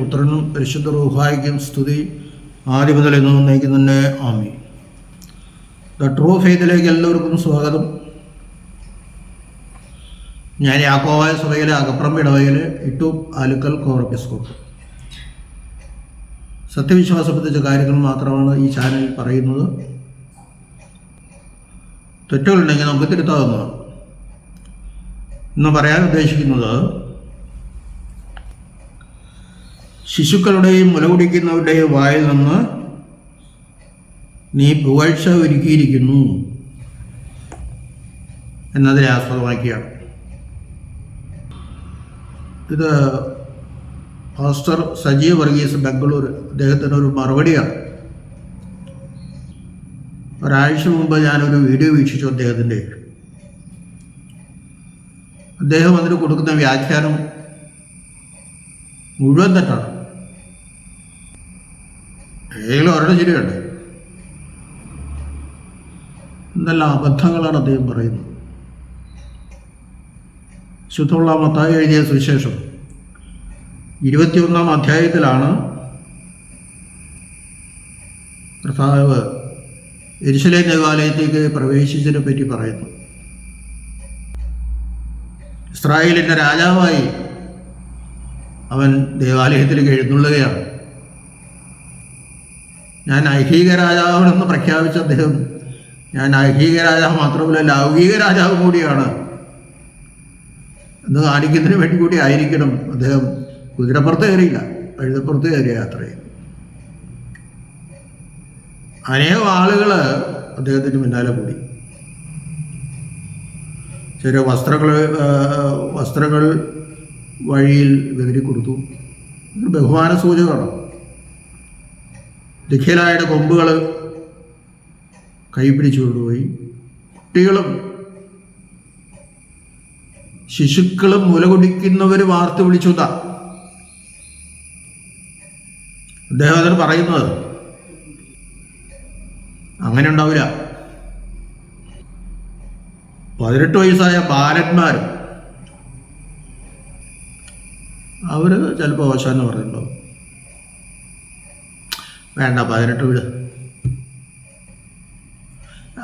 പുത്രനും പരിശുദ്ധ റൂഹായിക്കും സ്തുതി. ആദ്യ മുതൽ എന്ന് നയിക്കും തന്നെ. ആമി ദ ട്രൂ ഫെയ്ത്തിലേക്ക് എല്ലാവർക്കും സ്വാഗതം. ഞാൻ യാക്കോവായ സഭയിലെ അകപ്രം ഇടവയിൽ ഇട്ടു ആലുക്കൽ കോറപ്പിസ്കോപ്പ്. സത്യവിശ്വാസം സംബന്ധിച്ച കാര്യങ്ങൾ മാത്രമാണ് ഈ ചാനൽ പറയുന്നത്. തെറ്റുകളുണ്ടെങ്കിൽ നമുക്ക് തിരുത്താവുന്നതാണ്. ഇന്ന് പറയാൻ ഉദ്ദേശിക്കുന്നത് ശിശുക്കളുടെയും മുലകുടിക്കുന്നവരുടെയും വായിൽ നിന്ന് നീ പുകഴ്ച ഒരുക്കിയിരിക്കുന്നു എന്നതിനെ ആസ്പദമാക്കിയാണ്. ഇത് പാസ്റ്റർ സജീവ് വർഗീസ് ബംഗളൂർ അദ്ദേഹത്തിന്റെ ഒരു മറുപടിയാണ്. ഒരാഴ്ച മുമ്പ് ഞാനൊരു വീഡിയോ വീക്ഷിച്ചു അദ്ദേഹത്തിന്റെ. അദ്ദേഹം അതിന് കൊടുക്കുന്ന വ്യാഖ്യാനം മുഴുവൻ തെറ്റാണ്. ഏതെങ്കിലും ഒരെണ്ണം ശരിയുണ്ട് എന്തെല്ലാം അബദ്ധങ്ങളാണ് അദ്ദേഹം പറയുന്നത്? ശുദ്ധമുള്ള മത്തായി എഴുതിയ സുവിശേഷം ഇരുപത്തിയൊന്നാം അധ്യായത്തിലാണ് കർത്താവ് എരിശിലേം ദേവാലയത്തേക്ക് പ്രവേശിച്ചതിനെ പറ്റി പറയുന്നു ഇസ്രായേലിന്റെ രാജാവായി അവൻ ദേവാലയത്തിലേക്ക് എഴുന്നള്ളുകയാണ്. ഞാൻ ഐഹിക രാജാവാണെന്ന് പ്രഖ്യാപിച്ച അദ്ദേഹം. ഞാൻ ഐഹിക രാജാവ് മാത്രമല്ല ലൗകിക രാജാവ് കൂടിയാണ്. എന്ന് കാണിക്കുന്നതിന് വേണ്ടി കൂടി ആയിരിക്കണം അദ്ദേഹം. കുതിരപ്പുറത്ത് കയറിയില്ല. എഴുതപ്പുറത്ത് കയറിയ യാത്ര അനേകം ആളുകൾ അദ്ദേഹത്തിന് പിന്നാലെ കൂടി. ചെറിയ വസ്ത്രങ്ങൾ വസ്ത്രങ്ങൾ വഴിയിൽ വിവരി കൊടുത്തു. ബഹുമാന സൂചകമാണ്. ദഖിലായുടെ കൊമ്പുകൾ കൈ പിടിച്ചു കൊണ്ടുപോയി. കുട്ടികളും ശിശുക്കളും മുലകുടിക്കുന്നവർ വാർത്ത വിളിച്ചു എന്നാ. അദ്ദേഹം അതിന് പറയുന്നത്. അങ്ങനെ ഉണ്ടാവില്ല. പതിനെട്ട് വയസ്സായ ബാലന്മാർ അവർ ചിലപ്പോൾ അവശാനം പറയുന്നുണ്ടാവും വേണ്ട പതിനെട്ട് വിട്.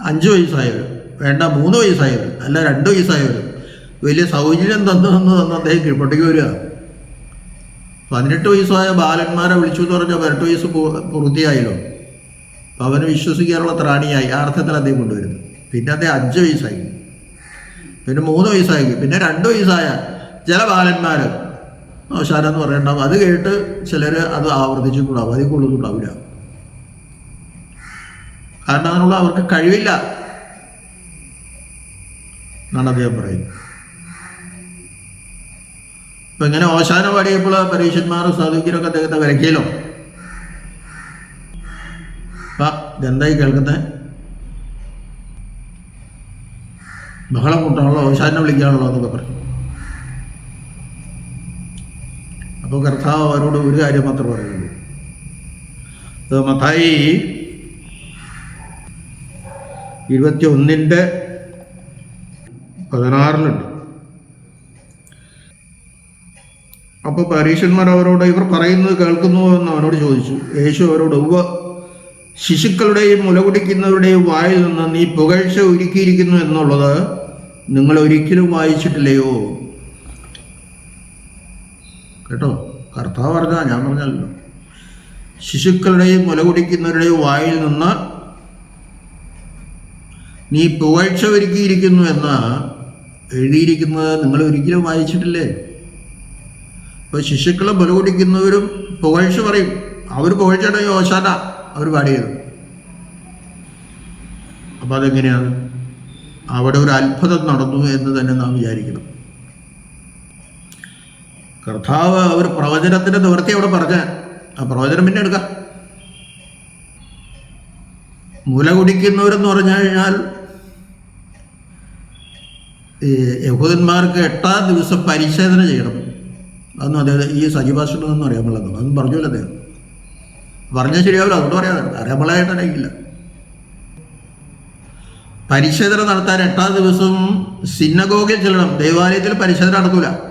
അഞ്ച് വയസ്സായവർ വേണ്ട മൂന്ന് വയസ്സായവർ അല്ല രണ്ട് വയസ്സായവർ വലിയ സൗകര്യം തന്നു തന്നു തന്ന് അദ്ദേഹം കീഴ്പൊട്ടേക്ക് വരിക. പതിനെട്ട് വയസ്സായ ബാലന്മാരെ വിളിച്ചു എന്ന് പറഞ്ഞാൽ പതിനെട്ട് വയസ്സ് പൂർത്തിയായല്ലോ. അവന് വിശ്വസിക്കാനുള്ള ത്രാണിയായി. ആ അർത്ഥത്തിൽ അദ്ദേഹം കൊണ്ടുവരുന്നു. പിന്നെ അദ്ദേഹം അഞ്ച് വയസ്സായി. പിന്നെ മൂന്ന് വയസ്സായി. പിന്നെ രണ്ട് വയസ്സായ ചില ബാലന്മാർ എന്ന് പറയണ്ടാവും. അത് കേട്ട് ചിലർ അത് ആവർത്തിച്ചിട്ടുണ്ടാവും. അതിൽ കൂടുതലുണ്ടാവില്ല കാരണം അതിനുള്ള അവർക്ക് കഴിവില്ല. എന്നാണ് അദ്ദേഹം പറയുന്നത്. ഇപ്പൊ ഇങ്ങനെ ഓശാന പാടിയപ്പോൾ പരീക്ഷന്മാരും സാധുക്കരൊക്കെ അദ്ദേഹത്തെ വിലക്കിയല്ലോ. അപ്പൊ ഇതെന്തായി കേൾക്കുന്നത് ബഹളം കൂട്ടാണല്ലോ ഓശാനെ വിളിക്കാണല്ലോ എന്നൊക്കെ പറഞ്ഞു. അപ്പോൾ കർത്താവ് അവരോട് ഒരു കാര്യം മാത്രം പറയുന്നു അത് മത്തായി ഇരുപത്തി പതിനാറിലുണ്ട്. അപ്പോൾ പരീക്ഷന്മാർ അവരോട് ഇവർ പറയുന്നത് കേൾക്കുന്നു എന്ന് അവനോട് ചോദിച്ചു. യേശു അവരോട് ഉവ ശിശുക്കളുടെയും മുലകുടിക്കുന്നവരുടെയും വായിൽ നിന്ന് നീ പുകഴ്ച ഒരുക്കിയിരിക്കുന്നു എന്നുള്ളത് നിങ്ങൾ ഒരിക്കലും വായിച്ചിട്ടില്ലയോ? കേട്ടോ? കർത്താവ് പറഞ്ഞാ ഞാൻ പറഞ്ഞല്ലോ. ശിശുക്കളുടെയും മുലകുടിക്കുന്നവരുടെയും വായിൽ നിന്ന് നീ പുകഴ്ച ഒരുക്കിയിരിക്കുന്നു എന്ന് എഴുതിയിരിക്കുന്നത് നിങ്ങൾ ഒരിക്കലും വായിച്ചിട്ടില്ലേ? ഇപ്പോൾ ശിശുക്കളെ ബലകുടിക്കുന്നവരും പുകഴ്ച പറയും. അവർ പുകഴ്ചയുടെ യോശാന അവർ പാടിയത്. അപ്പോൾ അതെങ്ങനെയാണ്? അവിടെ ഒരു അത്ഭുതം നടന്നു എന്ന് തന്നെ നാം വിചാരിക്കണം. കർത്താവ് ഒരു പ്രവചനത്തിന്റെ നിവൃത്തി അവിടെ പറഞ്ഞ. ആ പ്രവചനം പിന്നെ എടുക്കാം. മുല കുടിക്കുന്നവരെന്ന് പറഞ്ഞു കഴിഞ്ഞാൽ ഈ യഹൂദന്മാർക്ക് എട്ടാം ദിവസം പരിശോധന ചെയ്യണം. അതൊന്നും അദ്ദേഹം ഈ സജീവാസനൊന്നും അറിയാൻ പാടില്ല അതൊന്നും പറഞ്ഞില്ല അദ്ദേഹം. പറഞ്ഞാൽ ശരിയാവില്ല. അതുകൊണ്ട് പറയാതെ അറിയാൻ പാടായിട്ടില്ല പരിശോധന നടത്താൻ എട്ടാം ദിവസം സിന്നഗോഗിൽ ചെല്ലണം. ദേവാലയത്തിൽ പരിശോധന നടക്കൂല.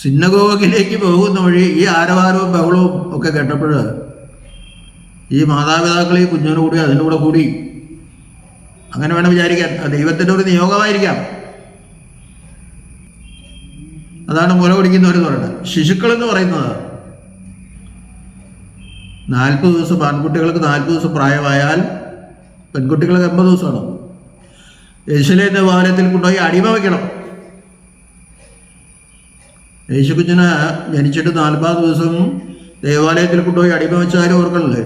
സിന്നഗോഗിലേക്ക് പോകുന്ന വഴി ഈ ആരവാരവും ബഹളവും ഒക്കെ കേട്ടപ്പോൾ ഈ മാതാപിതാക്കൾ ഈ കുഞ്ഞോട് കൂടി അതിന്റെ കൂടെ കൂടി. അങ്ങനെ വേണം വിചാരിക്കാൻ. ദൈവത്തിന്റെ ഒരു നിയോഗമായിരിക്കാം. അതാണ് മുല കുടിക്കുന്നവർ ഒരു പറയുന്നത് ശിശുക്കൾ എന്ന് പറയുന്നത് നാൽപ്പത് ദിവസം ആൺകുട്ടികൾക്ക് നാൽപ്പത് ദിവസം പ്രായമായാൽ പെൺകുട്ടികൾക്ക് എൺപത് ദിവസമാണ്. യശുലേന്റെ വാഹനത്തിൽ കൊണ്ടുപോയി അടിമ വയ്ക്കണം യേശു കുഞ്ഞിന് ജനിച്ചിട്ട് നാൽപ്പത് ദിവസം ദേവാലയത്തിൽ കൊണ്ടുപോയി അടിമ വെച്ച കാര്യം ഓർക്കണല്ലേ?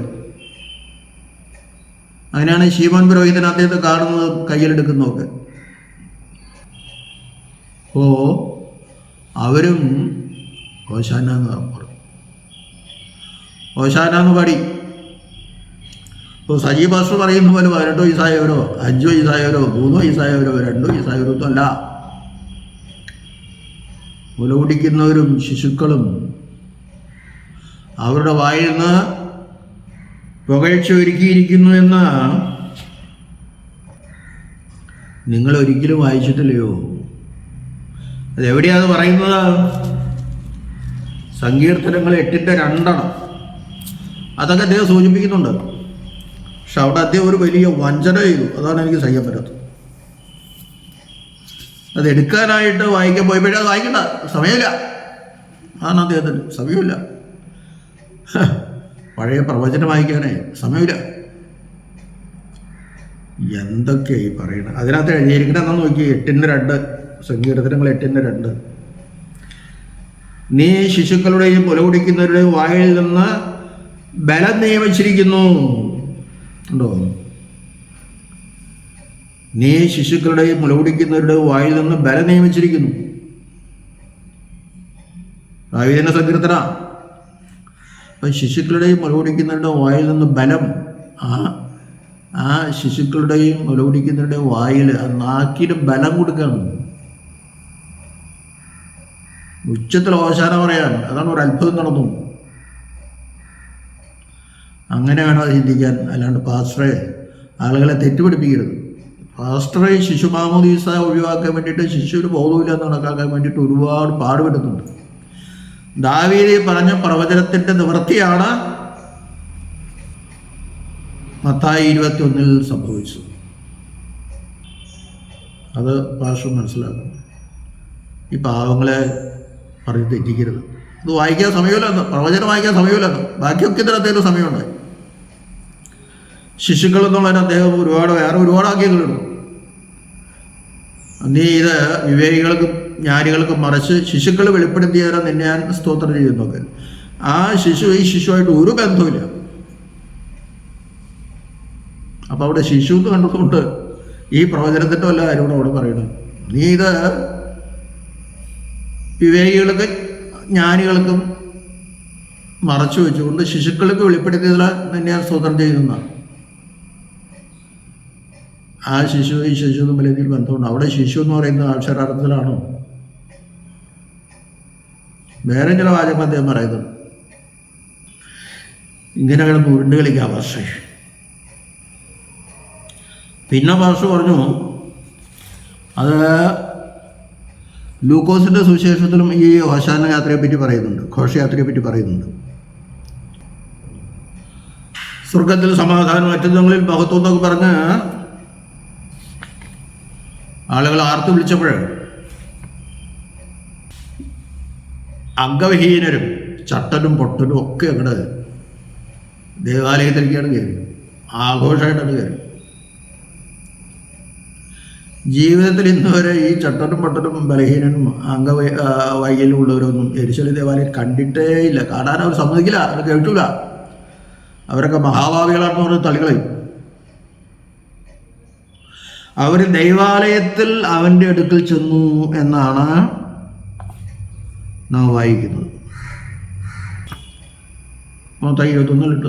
അങ്ങനെയാണ് ശീമോൻ പുരോഹിതൻ അദ്ദേഹത്തെ കാണുന്നത് കയ്യിലെടുക്കുന്നതൊക്കെ. അപ്പോ അവരും ഓശാന എന്ന് പറഞ്ഞു. ഓശാന എന്ന് പാടി. ഇപ്പോൾ സജീവ് ഭാഷ പറയുന്ന പോലെ പതിനെട്ട് വയസ്സായവരോ അഞ്ച് വയസ്സായവരോ മൂന്ന് വയസ്സായവരോ രണ്ടോ വയസ്സായവരോ ഒന്നും അല്ല. മുല കുടിക്കുന്നവരും ശിശുക്കളും അവരുടെ വായിൽ നിന്ന് പുകഴ്ച ഒരുക്കിയിരിക്കുന്നു എന്ന് നിങ്ങൾ ഒരിക്കലും വായിച്ചിട്ടില്ലയോ? അതെവിടെയാണ് പറയുന്നത്? സങ്കീർത്തനങ്ങൾ എട്ടിന്റെ രണ്ടെണ്ണം. അതൊക്കെ അദ്ദേഹം സൂചിപ്പിക്കുന്നുണ്ട്. പക്ഷെ അവിടെ അദ്ദേഹം ഒരു വലിയ വഞ്ചന ചെയ്തു. അതാണ് എനിക്ക് സഹിക്കാൻ പറ്റാത്തത്. അത് എടുക്കാനായിട്ട് വായിക്കാൻ പോയപ്പോഴേ അത് വായിക്കണ്ട. സമയമില്ല. ആണ് അദ്ദേഹത്തിന്. സമയമില്ല. പഴയ പ്രവചനം വായിക്കാനേ സമയമില്ല. എന്തൊക്കെയായി പറയുന്നത്? അതിനകത്ത് എഴുതിയിരിക്കണം എന്നാ നോക്കി എട്ടിന്റെ രണ്ട്. സങ്കീർത്തനങ്ങൾ എട്ടിന്റെ രണ്ട്. നീ ശിശുക്കളുടെയും പുലകുടിക്കുന്നവരുടെയും വായിൽ നിന്ന് ബലം നിയമിച്ചിരിക്കുന്നു. ഉണ്ടോ? നീ ശിശുക്കളുടെയും മുല കുടിക്കുന്നവരുടെ വായിൽ നിന്ന് ബലം നിയമിച്ചിരിക്കുന്നു. ആയുധന സങ്കീർത്തന. അപ്പം ശിശുക്കളുടെയും മുല കുടിക്കുന്നവരുടെ വായിൽ നിന്ന് ബലം ആ ആ ശിശുക്കളുടെയും മുല കുടിക്കുന്നവരുടെയും വായിൽ ആ നാക്കിന് ബലം കൊടുക്കണം ഉച്ചത്തിൽ ഓശാന പറയാൻ അതാണ് ഒരു അത്ഭുതം നടന്നു. അങ്ങനെ വേണം ചിന്തിക്കാൻ അല്ലാണ്ട് പാസ്റ്ററെ ആളുകളെ തെറ്റുപിടിപ്പിക്കരുത് പാസ്റ്ററെ ശിശു മാമോദീസ ഒഴിവാക്കാൻ വേണ്ടിയിട്ട് ശിശുവിന് ബോധമില്ല എന്ന് കണക്കാക്കാൻ വേണ്ടിയിട്ട് ഒരുപാട് പാടുപെടുന്നുണ്ട് ദാവീദി പറഞ്ഞ പ്രവചനത്തിന്റെ നിവൃത്തിയാണ് മത്തായി ഇരുപത്തി ഒന്നിൽ സംഭവിച്ചത്. അത് പാസ്റ്റർ മനസ്സിലാക്കണം ഈ പാവങ്ങളെ പറഞ്ഞ് തെറ്റിക്കരുത്. ഇത് വായിക്കാൻ സമയമില്ലെന്ന് പ്രവചനം വായിക്കാൻ സമയമില്ലെന്ന് ബാക്കിയൊക്കെ ഇതിന് അദ്ദേഹത്തിന് സമയമുണ്ടായി. ശിശുക്കൾ എന്നുള്ളതിന് അദ്ദേഹം ഒരുപാട് വേറെ ഒരുപാട് ആക്കിയങ്ങളുണ്ട് നീ ഇത് വിവേകികൾക്കും ജ്ഞാനികൾക്കും മറിച്ച് ശിശുക്കൾ വെളിപ്പെടുത്തിയാലോ നിന്നെ ഞാൻ സ്തോത്രം ചെയ്യുന്നൊക്കെ ആ ശിശു ഈ ശിശുവായിട്ട് ഒരു ബന്ധമില്ല അപ്പൊ അവിടെ ശിശു എന്ന് കണ്ടതുകൊണ്ട് ഈ പ്രവചനത്തിന്റെ വല്ല കാര്യമാണ് അവിടെ പറയുന്നത്. നീ ഇത് വിവേകികൾക്ക് ജ്ഞാനികൾക്കും മറച്ചു വെച്ചുകൊണ്ട് ശിശുക്കൾക്ക് വെളിപ്പെടുത്തിയതിൽ നിന്നെ ഞാൻ സ്വതന്ത്രം ചെയ്യുന്നതാണ് ആ ശിശു ഈ ശിശു തമ്മിൽ എന്തെങ്കിലും ബന്ധമുണ്ട്? അവിടെ ശിശു എന്ന് പറയുന്നത് അക്ഷരാർത്ഥത്തിലാണോ? വേറെ ചില വാചകം അദ്ദേഹം പറയുന്നത് ഇങ്ങനെ കിടന്ന് ഉരുണ്ട് കളിക്കാം പക്ഷേ പിന്നെ ഭാഷ പറഞ്ഞു അത് ലൂക്കോസിന്റെ സുവിശേഷത്തിലും ഈ ഹോശാന യാത്രയെ പറ്റി പറയുന്നുണ്ട് ഘോഷയാത്രയെ പറ്റി പറയുന്നുണ്ട്. സ്വർഗത്തിൽ സമാധാനം ദിവസങ്ങളിൽ മഹത്വം എന്നൊക്കെ പറഞ്ഞ് ആർത്തു വിളിച്ചപ്പോൾ അംഗവിഹീനരും ചട്ടനും പൊട്ടനും ഒക്കെ അങ്ങോട്ട് ദേവാലയത്തിലേക്കാണ് കയറി ആഘോഷമായിട്ടാണ് കയറി ജീവിതത്തിൽ ഇന്ന് വരെ ഈ ചട്ടനും പൊട്ടനും ബലഹീനനും അംഗവൈ ആ, വൈകല്യം ഉള്ളവരൊന്നും എരിശലി ദേവാലയം കണ്ടിട്ടേ ഇല്ല. കാണാൻ അവർ സമ്മതിക്കില്ല. അവർ കേട്ടില്ല അവരൊക്കെ മഹാഭാവികളാണെന്ന് പറഞ്ഞ് തള്ളികളയും അവർ ദൈവാലയത്തിൽ അവന്റെ അടുക്കൽ ചെന്നു എന്നാണ് നാം വായിക്കുന്നത്. മൊത്തം ഇരുപത്തൊന്നിലിട്ട്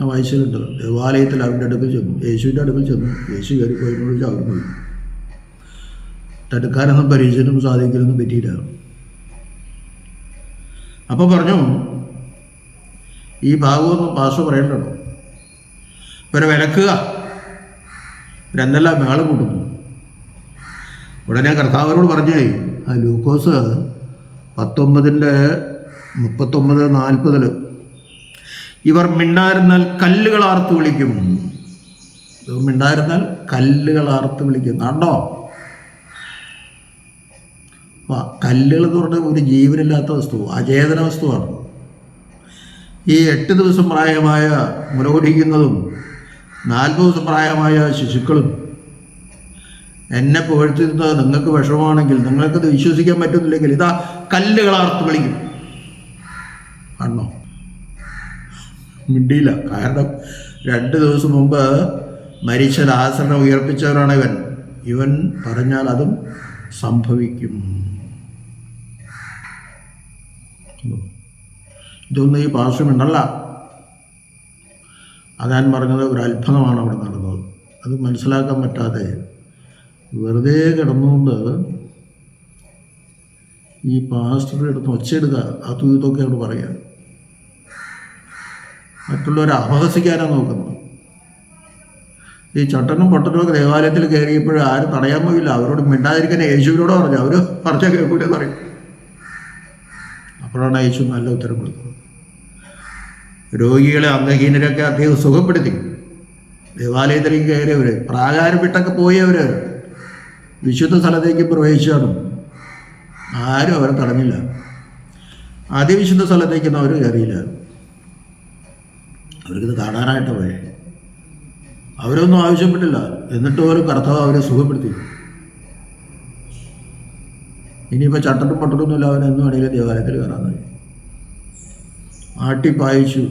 ആ വായിച്ചിട്ടുണ്ട് ദേവാലയത്തിൽ അവന്റെ അടുക്കൽ ചെന്നു. യേശുവിന്റെ അടുക്കൽ ചെന്നു. യേശു കയറി പോയതിനോട് അവർ പോയി. തടുക്കാനൊന്നും പരീക്ഷനും സാധിക്കലൊന്നും പറ്റിയില്ല. അപ്പോൾ പറഞ്ഞു ഈ ഭാഗമൊന്നും പാസ് പറയണ്ടല്ലോ ഇവരെ വിലക്കുക. ഇവരെന്തെല്ലാം മേള കൂട്ടുന്നു. ഉടനെ കർത്താവരോട് പറഞ്ഞേ ആ ലൂക്കോസ് പത്തൊമ്പതിന്റെ മുപ്പത്തൊമ്പത് നാൽപ്പതിൽ ഇവർ മിണ്ടായിരുന്നാൽ കല്ലുകൾ ആർത്ത് വിളിക്കും. ഇവർ മിണ്ടായിരുന്നാൽ കല്ലുകൾ ആർത്ത് വിളിക്കും. കണ്ടോ? കല്ലുകൾ എന്ന് പറഞ്ഞാൽ ഒരു ജീവനില്ലാത്ത വസ്തു അചേതന വസ്തുവാണ്. ഈ എട്ട് ദിവസം പ്രായമായ മുലകൊടിക്കുന്നതും നാൽപ്പത് പ്രായമായ ശിശുക്കളും എന്നെ പുകഴ്ത്തുന്നത് നിങ്ങൾക്ക് വിഷമമാണെങ്കിൽ നിങ്ങൾക്കത് വിശ്വസിക്കാൻ പറ്റുന്നില്ലെങ്കിൽ ഇതാ കല്ലുകൾ ആർത്ത് വിളിക്കും. ആണോ മിണ്ടിയില്ല. കാരണം രണ്ട് ദിവസം മുമ്പ് മരിച്ച ആസരണം ഉയർപ്പിച്ചവരാണ് ഇവൻ. ഇവൻ പറഞ്ഞാൽ അതും സംഭവിക്കും. ഇതൊന്നും ഈ പാർശ്വമുണ്ടല്ല അതാൻ പറഞ്ഞത് ഒരു അത്ഭുതമാണ് അവിടെ നടന്നത്. അത് മനസ്സിലാക്കാൻ പറ്റാതെ വെറുതെ കിടന്നുകൊണ്ട് ഈ പാസ്റ്ററുടെ അടുത്ത് ഒച്ചയിടുക ആ തൂത്തൊക്കെ അവിടെ പറയുക മറ്റുള്ളവരെ അപഹസിക്കാനാണ് നോക്കുന്നത്. ഈ ചട്ടനും പൊട്ടനും ഒക്കെ ദേവാലയത്തിൽ കയറിയപ്പോൾ ആരും തടയാൻ പോയില്ല. അവരോട് മിണ്ടാതിരിക്കാൻ യേശുവിനോട് പറഞ്ഞു. അവർ പറഞ്ഞാൽ കേൾക്കൂലെന്ന് പറയും. അപ്പോഴാണ് യേശു നല്ല ഉത്തരം കൊടുത്തത്. രോഗികളെ അംഗഹീനരൊക്കെ അദ്ദേഹം സുഖപ്പെടുത്തി. ദേവാലയത്തിലേക്ക് കയറിയവർ പ്രാകാരം വിട്ടൊക്കെ പോയവർ വിശുദ്ധ സ്ഥലത്തേക്ക് പ്രവേശിച്ചാണ് ആരും അവരെ തടഞ്ഞില്ല. അതിവിശുദ്ധ സ്ഥലത്തേക്കൊന്നും അവർ കയറിയില്ല. അവർക്കിത് കാണാനായിട്ട് പോയി. അവരൊന്നും ആവശ്യപ്പെട്ടില്ല. എന്നിട്ട് പോലും കർത്താവ് അവരെ സുഖപ്പെടുത്തി. ഇനിയിപ്പോൾ ചട്ടട്ടും പൊട്ടനൊന്നുമില്ല അവനെന്നും വേണമെങ്കിലും ദേവാലയത്തിൽ കയറാൻ കഴിയും ആട്ടിപ്പായിച്ചു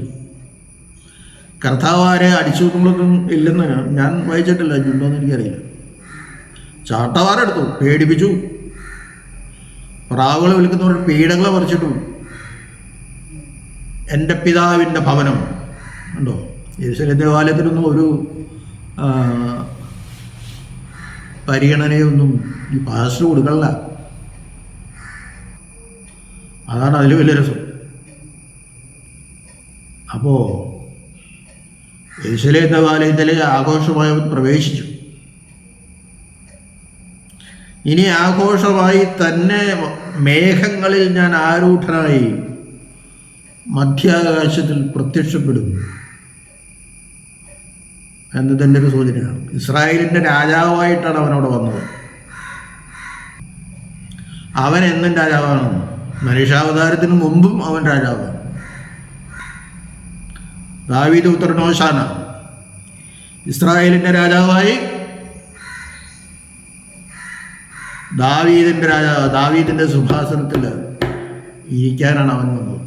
കർത്താവ് ആരെ അടിച്ചു കൊടുക്കുമ്പോഴൊന്നും ഇല്ലെന്ന് ഞാൻ- വായിച്ചിട്ടില്ല ഉണ്ടോയെന്ന് എനിക്കറിയില്ല. ചാട്ടവാറെടുത്തു പേടിപ്പിച്ചു. പ്രാവുകളെ വിൽക്കുന്നവർ പീഡകളെ പറിച്ചിട്ടു. എന്റെ പിതാവിന്റെ ഭവനം. ഉണ്ടോ യേശുവിന്റെ ദേവാലയത്തിനൊന്നും ഒരു പരിഗണനയൊന്നും ഈ പാസ്റ്റർ കൊടുക്കല്ല അതാണ് അതിൽ വലിയ രസം. അപ്പോൾ യേശുലെ ദേവാലയത്തിലെ ആഘോഷമായി പ്രവേശിച്ചു. ഇനി ആഘോഷമായി തന്നെ മേഘങ്ങളിൽ ഞാൻ ആരൂഢനായി മധ്യാകാശത്തിൽ പ്രത്യക്ഷപ്പെടും എന്നതിന്റെ ഒരു സൂചനയാണ്. ഇസ്രായേലിന്റെ രാജാവായിട്ടാണ് അവനവിടെ വന്നത്. അവൻ എന്നും രാജാവാണ്. മനുഷ്യാവതാരത്തിന് മുമ്പും അവൻ രാജാവാണ്. ദാവീദ് ഉത്തരനോശാന ഇസ്രായേലിന്റെ രാജാവായി ദാവീദിന്റെ രാജാവ് ദാവീദിന്റെ സിംഹാസനത്തിൽ ഇരിക്കാനാണ് അവൻ വന്നത്.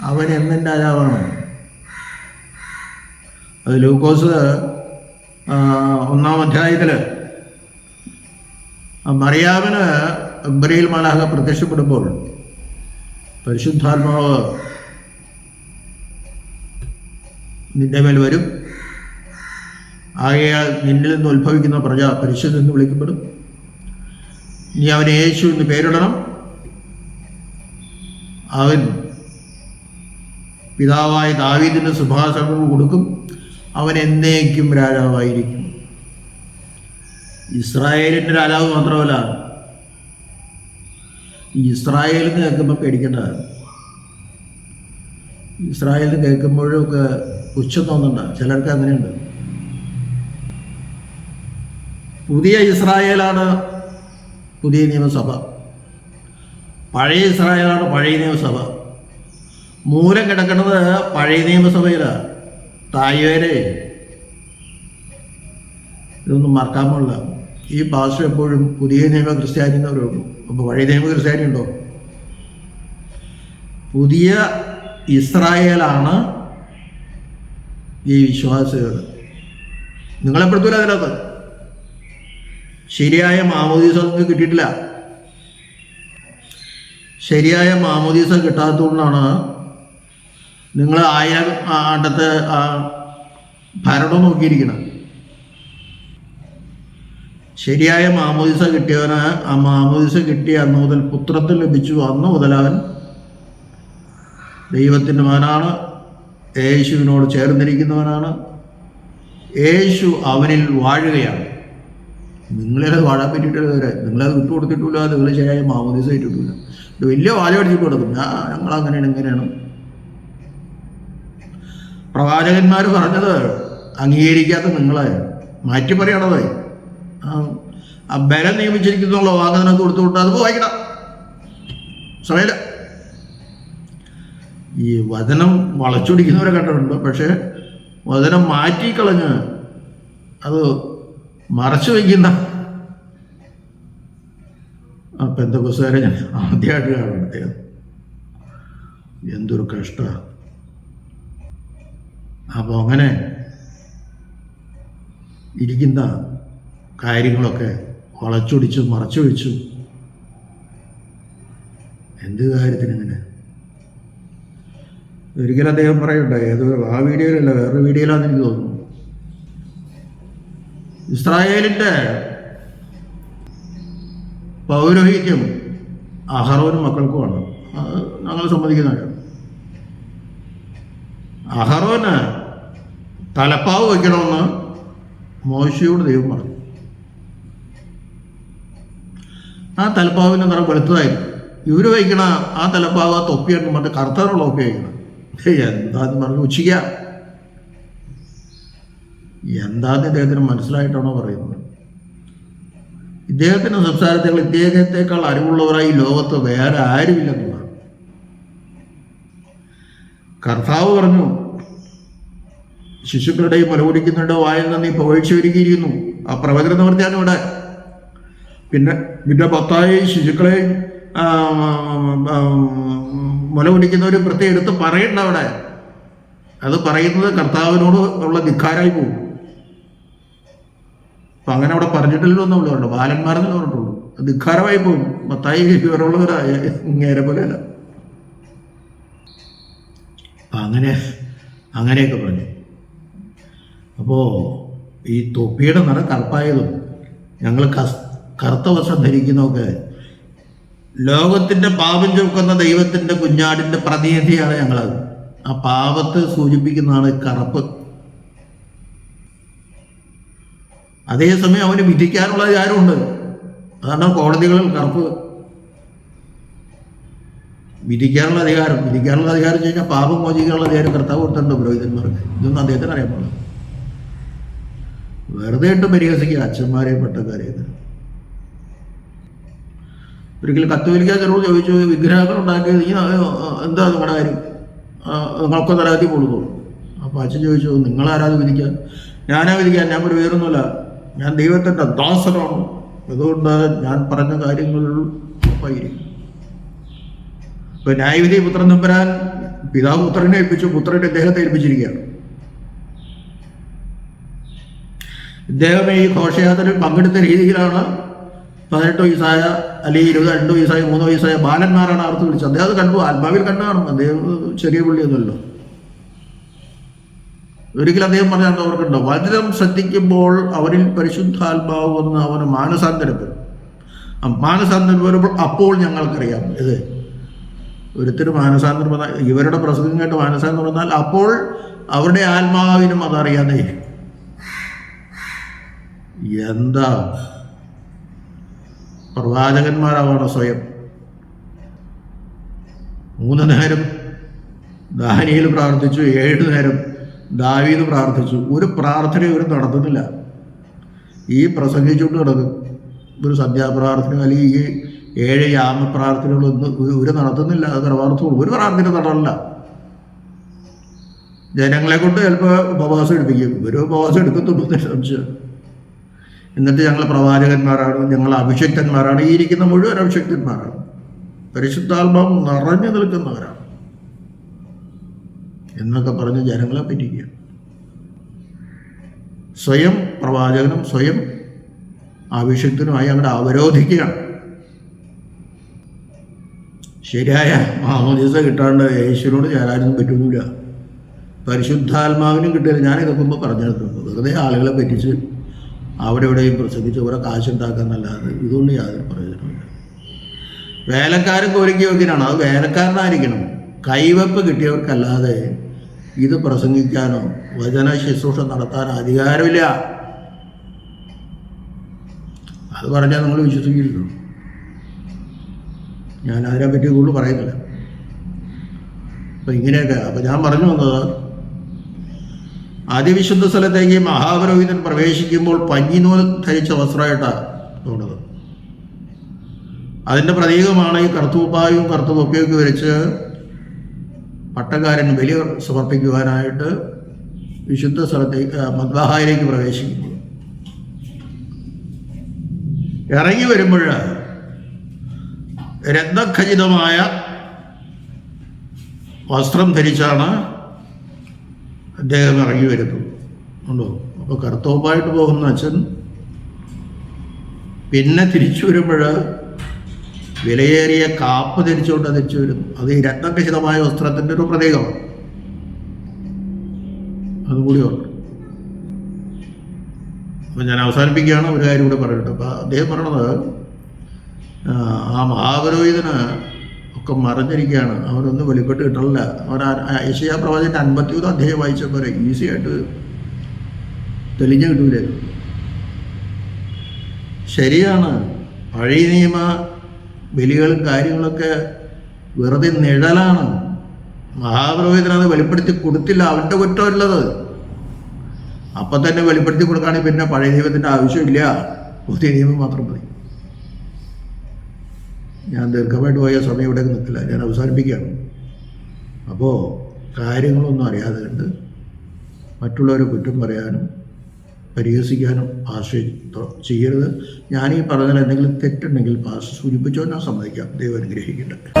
അവൻ എന്നും രാജാവാണ്. അത് ലൂക്കോസ് ഒന്നാം അധ്യായത്തിൽ മറിയാവിന് ഇബ്രയിൽ മാലാഹ പ്രത്യക്ഷപ്പെടുമ്പോൾ പരിശുദ്ധാത്മാവ് നിന്റെ മേൽ വരും. ആകയാൽ നിന്നിൽ നിന്ന് ഉത്ഭവിക്കുന്ന പ്രജ പരിശുദ്ധ എന്ന് വിളിക്കപ്പെടും. നീ അവന് യേശു എന്ന് പേരിടണം. അവൻ പിതാവായ ദാവീദിന് സുഭാസങ്ങൾ കൊടുക്കും. അവൻ എന്നേക്കും രാജാവായിരിക്കും. ഇസ്രായേലിന്റെ രാജാവ് മാത്രമല്ല ഇസ്രായേലിൽ കേൾക്കുമ്പോൾ പേടിക്കേണ്ട. ഇസ്രായേലിൽ കേൾക്കുമ്പോഴൊക്കെ പുച്ഛം തോന്നണ്ട ചിലർക്ക് അങ്ങനെയുണ്ട്. പുതിയ ഇസ്രായേലാണ് പുതിയ നിയമസഭ. പഴയ ഇസ്രായേലാണ് പഴയ നിയമസഭ. മൂലം കിടക്കുന്നത് പഴയ നിയമസഭയിലാണ് തായ്വേരെ. ഇതൊന്നും മറക്കാൻ പാടില്ല. ഈ ഭാഷ എപ്പോഴും പുതിയ നിയമ ക്രിസ്ത്യാനി എന്നവരേ ഉള്ളൂ അപ്പോൾ പഴയ നിയമ ക്രിസ്ത്യാനി ഉണ്ടോ പുതിയ ഇസ്രായേലാണ് ഈ വിശ്വാസികൾ നിങ്ങളെപ്പെടുത്തൂല അതിനകത്ത്. ശരിയായ മാമോദീസ നിങ്ങൾക്ക് കിട്ടിയിട്ടില്ല. ശരിയായ മാമോദീസ കിട്ടാത്തതുകൊണ്ടാണ് നിങ്ങൾ ആയിരം ആണ്ടത്തെ ഭരണം നോക്കിയിരിക്കണം. ശരിയായ മാമോദിസ കിട്ടിയവന് ആ മാമോദിസ കിട്ടിയ അന്ന് മുതൽ പുത്രത്തിൽ ലഭിച്ചു. അന്ന് മുതൽ അവൻ ദൈവത്തിന്റെ മകനാണ്. യേശുവിനോട് ചേർന്നിരിക്കുന്നവനാണ്. യേശു അവനിൽ വാഴുകയാണ്. നിങ്ങളത് വാഴാൻ പറ്റിയിട്ടില്ല നിങ്ങളത് വിട്ടു കൊടുത്തിട്ടില്ല. നിങ്ങൾ ശരിയായ മാമോദീസ ഇട്ടിട്ടില്ല ഇത് വലിയ വാല അടിച്ചിട്ട് കൊടുക്കും. ഞാൻ ഞങ്ങൾ അങ്ങനെയാണ് ഇങ്ങനെയാണ്. പ്രവാചകന്മാർ പറഞ്ഞത് അംഗീകരിക്കാത്ത നിങ്ങളെ മാറ്റി പറയണത്. ആ ബലം നിയമിച്ചിരിക്കുന്നുള്ള വാങ്ങുന്നതിനകത്ത് കൊടുത്തു വിട്ടാൽ അത് വായിക്കണം സമയമില്ല. ഈ വചനം വളച്ചൊടിക്കുന്നവരെ കണ്ടിട്ടുണ്ട്. പക്ഷേ വചനം മാറ്റിക്കളഞ്ഞ് അത് മറച്ചു വയ്ക്കുന്ന ആ പെന്തക്കുസാരെ ഞാൻ ആദ്യമായിട്ട് കാണുന്നത് എന്തൊരു കഷ്ട. അപ്പോൾ അങ്ങനെ ഇരിക്കുന്ന കാര്യങ്ങളൊക്കെ വളച്ചൊടിച്ചു മറച്ചു വെച്ചു എന്ത് കാര്യത്തിന് ഇങ്ങനെ ഒരിക്കലും അദ്ദേഹം പറയണ്ട ഏത് ആ വീഡിയോയിലല്ല വേറൊരു വീഡിയോയിലാണെന്ന് എനിക്ക് തോന്നുന്നു. ഇസ്രായേലിന്റെ പൗരോഹിത്യം അഹറോനും മക്കൾക്കുമാണ്. അത് ഞങ്ങൾ സമ്മതിക്കുന്നവരാണ് അഹറോന് തലപ്പാവ് വയ്ക്കണമെന്ന് മോശയോട് ദൈവം പറഞ്ഞു. ആ തലപ്പാവിന്റെ നിറം വെളുത്തതായിരുന്നു ഇവർ വയ്ക്കണ ആ തലപ്പാവ് ആ തൊപ്പിയാണ് മറ്റേ കറുത്തറുള്ള തൊപ്പി വയ്ക്കണം എന്താന്ന് പറഞ്ഞു ഉച്ചിക്ക എന്താന്ന് ഇദ്ദേഹത്തിന് മനസ്സിലായിട്ടാണോ പറയുന്നത്? ഇദ്ദേഹത്തിന്റെ സംസാരത്തിൽ ഇദ്ദേഹത്തെക്കാൾ അറിവുള്ളവരായി ഈ ലോകത്ത് വേറെ ആരുമില്ലെന്നുള്ളതാണ് കർത്താവ് പറഞ്ഞു ശിശുക്കളുടെയും മുലകുടിക്കുന്നവരുടെ വായിൽ നിന്ന് നീ പുകഴ്ച ഒരുക്കിയിരിക്കുന്നു. ആ പ്രവചന നിവർത്തിയാണ് ഇവിടെ. പിന്നെ പിന്നെ പത്തായി ശിശുക്കളെയും ആ, കുടിക്കുന്ന ഒരു പ്രത്യേകം എടുത്ത് പറയണ്ട അവിടെ. അത് പറയുന്നത് കർത്താവിനോട് ഉള്ള ധിക്കാരായി പോകും. അപ്പം അങ്ങനെ അവിടെ പറഞ്ഞിട്ടില്ലല്ലോ എന്നുള്ളൂ പറഞ്ഞു ബാലന്മാരെന്ന് പറഞ്ഞിട്ടുള്ളൂ. അത് ധിക്കാരമായി പോകും. മത്തായി വിവരമുള്ളവരായ ഇങ്ങേരെ പോലെയല്ല. അങ്ങനെ അങ്ങനെയൊക്കെ പറഞ്ഞു. അപ്പോൾ ഈ തൊപ്പിയുടെ നിറ കറുപ്പായതും ഞങ്ങൾ കറുത്ത വസ്ത്രം ധരിക്കുന്നതൊക്കെ ലോകത്തിന്റെ പാപം ചുമക്കുന്ന ദൈവത്തിന്റെ കുഞ്ഞാടിന്റെ പ്രതിനിധിയാണ് ഞങ്ങളത്. ആ പാപത്തെ സൂചിപ്പിക്കുന്നതാണ് കറുപ്പ്. അതേസമയം അവന് വിധിക്കാനുള്ള അധികാരമുണ്ട് അതാണ് കോടതികളിൽ കറുപ്പ്. വിധിക്കാനുള്ള അധികാരം. വിധിക്കാനുള്ള അധികാരം വെച്ച് കഴിഞ്ഞാൽ പാപം മോചിക്കാനുള്ള അധികാരം കർത്താവ് കൊടുത്തിട്ടുണ്ട് പുരോഹിതന്മാർക്ക്. ഇതൊന്നും അദ്ദേഹത്തിന് അറിയാൻ പാടില്ല. വെറുതെ ഇട്ട് പരിഹസിക്കുക. അച്ഛന്മാരെയും പട്ടക്കാരെയൊക്കെ ഒരിക്കലും കത്തോലിക്ക ചെറു ചോദിച്ചു വിഗ്രഹങ്ങൾ ഉണ്ടാക്കിയത് ഈ എന്താ നിങ്ങളുടെ കാര്യം? നിങ്ങൾക്കൊന്ന് നിങ്ങൾക്ക് കൊടുക്കും അപ്പോൾ അച്ഛൻ ചോദിച്ചു നിങ്ങളാരാത് വിധിക്കാൻ? ഞാനാ വിധിക്കാൻ ഞാൻ ഒരു വേറൊന്നുമില്ല. ഞാൻ ദൈവത്തിന്റെ ദാസനാണ്. അതുകൊണ്ട് ഞാൻ പറഞ്ഞ കാര്യങ്ങൾ ഉറപ്പായിരിക്കും. ഇപ്പൊ ന്യായവിധി പുത്രൻ നമ്പരാൻ പിതാവ് പുത്രനെ ഏൽപ്പിച്ചു പുത്രനെ ഇദ്ദേഹത്തെ ഏൽപ്പിച്ചിരിക്കുകയാണ്. ഇദ്ദേഹം ഈ ഘോഷയാത്രയിൽ പങ്കെടുത്ത രീതിയിലാണ് പതിനെട്ട് വയസ്സായ അല്ലെങ്കിൽ ഇരുപത് രണ്ട് വയസ്സായ മൂന്ന് വയസ്സായ ബാലന്മാരാണ് അർത്ഥം വിളിച്ചത്. അദ്ദേഹം അത് കണ്ടു. ആത്മാവിൽ കണ്ടാണ്. അദ്ദേഹം ചെറിയ പുള്ളിയൊന്നുമല്ലോ. ഒരിക്കലും അദ്ദേഹം പറഞ്ഞാൽ അവർക്കുണ്ടോ വചനം ശ്രദ്ധിക്കുമ്പോൾ അവരിൽ പരിശുദ്ധാത്മാവ് വന്ന് അവന് മാനസാന്തരപ്പെടും. മാനസാന്തരം വരുമ്പോൾ അപ്പോൾ ഞങ്ങൾക്കറിയാം. ഇത് ഒരുത്തര് മാനസാന്തരം വന്നാൽ ഇവരുടെ പ്രസംഗം കേട്ട് മാനസാന്തരം വന്നാൽ അപ്പോൾ അവരുടെ ആത്മാവിനും അതറിയാതെ എന്താ പ്രവാചകന്മാരാവണം സ്വയം. മൂന്ന് നേരം ദാനിയിൽ പ്രാർത്ഥിച്ചു ഏഴ് നേരം ദാവീദ് പ്രാർത്ഥിച്ചു. ഒരു പ്രാർത്ഥന ഇവർ നടത്തുന്നില്ല. ഈ പ്രസംഗിച്ചുകൊണ്ട് നടക്കും. ഒരു സന്ധ്യാപ്രാർത്ഥന അല്ലെങ്കിൽ ഈ ഏഴ് യാമ പ്രാർത്ഥനകളൊന്നും ഇവർ നടത്തുന്നില്ല. അത് ഒരു പ്രാർത്ഥന നടന്നില്ല ജനങ്ങളെ കൊണ്ട് ചിലപ്പോൾ ഉപവാസം എടുപ്പിക്കും. ഇവർ ഉപവാസം എടുക്കത്തുള്ളൂ സംശയം എന്നിട്ട് ഞങ്ങൾ പ്രവാചകന്മാരാണ് ഞങ്ങൾ അഭിഷക്തന്മാരാണ് ഈ ഇരിക്കുന്ന മുഴുവൻ അഭിഷക്തന്മാരാണ്. പരിശുദ്ധാത്മാവ് നിറഞ്ഞു നിൽക്കുന്നവരാണ്. എന്നൊക്കെ പറഞ്ഞ് ജനങ്ങളെ പറ്റിക്കുക. സ്വയം പ്രവാചകനും സ്വയം അഭിഷക്തനുമായി അങ്ങോട്ട് അവരോധിക്കുകയാണ്. ശരിയായ മാമോദീസ കിട്ടാണ്ട് യേശുവിനോട് ചേരാനൊന്നും പറ്റുന്നില്ല പരിശുദ്ധാത്മാവിനും കിട്ടില്ല. ഞാൻ ഇതൊക്കെ മുമ്പ് പറഞ്ഞിട്ടുണ്ട് വെറുതെ ആളുകളെ പറ്റിച്ച് അവിടെ ഇവിടെയും പ്രസംഗിച്ച് കുറെ കാശുണ്ടാക്കാന്നല്ലാതെ ഇതുകൊണ്ട് യാതൊരു പ്രയോജനമില്ല വേലക്കാരൻ കോരിക്ക് യോഗ്യനാണ് അത് വേലക്കാരനായിരിക്കണം. കൈവപ്പ് കിട്ടിയവർക്കല്ലാതെ ഇത് പ്രസംഗിക്കാനോ വചന ശുശ്രൂഷ നടത്താനോ അധികാരമില്ല. അത് പറഞ്ഞാൽ നിങ്ങൾ വിശ്വസിക്കില്ലല്ലോ ഞാൻ അതിനെപ്പറ്റി കൂടുതൽ പറയുന്നില്ല. അപ്പം ഇങ്ങനെയൊക്കെ അപ്പം ഞാൻ പറഞ്ഞു വന്നത് അതിവിശുദ്ധ സ്ഥലത്തേക്ക് മഹാപുരോഹിതൻ പ്രവേശിക്കുമ്പോൾ പഞ്ഞിനൂൽ ധരിച്ച വസ്ത്രമായിട്ടാണ് തോന്നുന്നത്. അതിന്റെ പ്രതീകമാണ് ഈ കർത്തൂപ്പായും കർത്തൂപ്പൊക്കെയൊക്കെ വരച്ച് പട്ടക്കാരൻ ബലി സമർപ്പിക്കുവാനായിട്ട് വിശുദ്ധ സ്ഥലത്തേക്ക് മദ്വാഹായിലേക്ക് പ്രവേശിക്കുമ്പോൾ ഇറങ്ങി വരുമ്പോൾ രത്നഖചിതമായ വസ്ത്രം ധരിച്ചാണ് അദ്ദേഹം ഇറങ്ങി വരുന്നത് ഉണ്ടോ? അപ്പോൾ കറുത്തോപ്പായിട്ട് പോകുന്ന അച്ഛൻ പിന്നെ തിരിച്ചു വരുമ്പോൾ വിലയേറിയ കാപ്പ് ധരിച്ചുകൊണ്ട് തിരിച്ചു വരുന്നു. അത് ഈ രത്നകശിതമായ വസ്ത്രത്തിന്റെ ഒരു പ്രതീകമാണ്. അതുകൂടി ഉണ്ട് അപ്പം ഞാൻ അവസാനിപ്പിക്കുകയാണ്. ഒരു കാര്യം കൂടെ പറയട്ടെ. അപ്പം അദ്ദേഹം പറയണത് ആ മഹാപുരോഹിതന് ഒക്കെ മറഞ്ഞിരിക്കുകയാണ്. അവനൊന്നും വെളിപ്പെട്ട് കിട്ടണില്ല. അവൻ യശയാ പ്രവാചന്റെ അൻപത്തിമൂന്ന് അധ്യായം വായിച്ചപ്പോൾ ഈസി ആയിട്ട് തെളിഞ്ഞു കിട്ടൂലേ? ശരിയാണ്. പഴയ നിയമ ബലികളും കാര്യങ്ങളൊക്കെ വെറുതെ നിഴലാണ്. മഹാപുരോഹിതൻ അത് വെളിപ്പെടുത്തി കൊടുത്തില്ല. അവന്റെ കുറ്റമല്ലത്. അപ്പം തന്നെ വെളിപ്പെടുത്തി കൊടുക്കുകയാണെങ്കിൽ പിന്നെ പഴയ നിയമത്തിന്റെ ആവശ്യമില്ല. പുതിയ നിയമം മാത്രം മതി. ഞാൻ ദീർഘമായിട്ട് പോയ സമയം ഇവിടെ നിൽക്കില്ല. ഞാൻ അവസാനിപ്പിക്കുകയാണ്. അപ്പോൾ കാര്യങ്ങളൊന്നും അറിയാതെ കണ്ട് മറ്റുള്ളവരെ കുറ്റം പറയാനും പരിഹസിക്കാനും ആശ്രയി ചെയ്യരുത്. ഞാൻ ഈ എന്തെങ്കിലും തെറ്റുണ്ടെങ്കിൽ പാസ് സൂചിപ്പിച്ചോ ഞാൻ സമ്മതിക്കാം. ദൈവം അനുഗ്രഹിക്കട്ടെ.